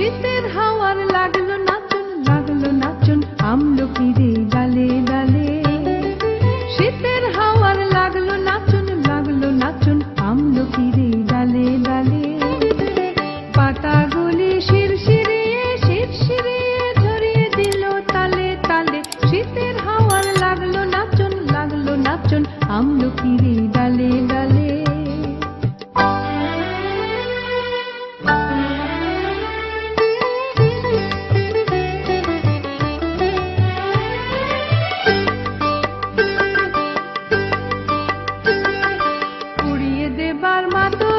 শীতের হাওয়ার লাগল নাচন লাগল নাচন আমলকিরে ডালে ডালে। শীতের হাওয়ার লাগল নাচন লাগল নাচন আমলকিরে ডালে ডালে। পাতাগুলি শিরশিরিয়ে শিরশিরিয়ে ঝরিয়ে দিল তালে তালে। শীতের হাওয়ার লাগল নাচন লাগল নাচন আমলকিরে ডালে ডালে। mato